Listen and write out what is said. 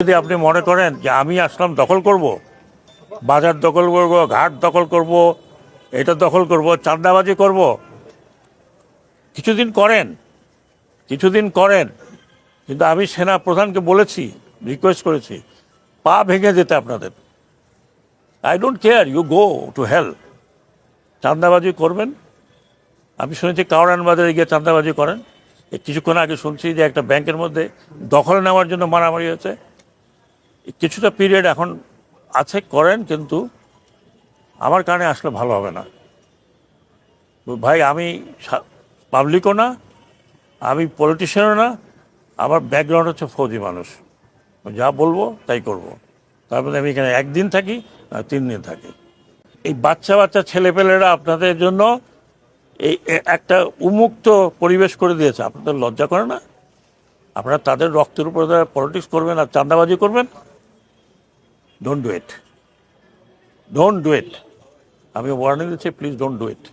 যদি আপনি মনে করেন যে আমি আসলাম দখল করব, বাজার দখল করব, ঘাট দখল করব, এটা দখল করব, চাঁদাবাজি করব, কিছুদিন করেন কিছুদিন করেন, কিন্তু আমি সেনা প্রধানকে বলেছি রিকোয়েস্ট করেছি, পা ভেঙে যেতে আপনাদের। I don't care you go to hell চাঁদাবাজি করবেন? আমি শুনেছি কাউরান বাজারে গিয়ে চাঁদাবাজি করেন। কিছুক্ষণ আগে শুনছি যে একটা ব্যাংকের মধ্যে দখল নেওয়ার জন্য মারামারি হয়েছে। কিছুটা পিরিয়ড এখন আছে, করেন, কিন্তু আমার কারণে আসলে ভালো হবে না। ভাই, আমি পাবলিকও না, আমি পলিটিশিয়ানও না, আমার ব্যাকগ্রাউন্ড হচ্ছে ফৌজি মানুষ। যা বলব, তাই করব। তারপরে আমি এখানে একদিন থাকি, আর তিন দিন থাকি। এই বাচ্চা বাচ্চা ছেলেপেলেরা আপনাদের জন্য এই একটা উন্মুক্ত পরিবেশ করে দিয়েছে। আপনাদের লজ্জা করে না? আপনারা তাদের রক্তের উপর পলিটিক্স করবেন আর চাঁদাবাজি করবেন? don't do it don't do it আমি ওয়ার্নিং দিচ্ছি প্লিজ ডোন্ট ডু ইট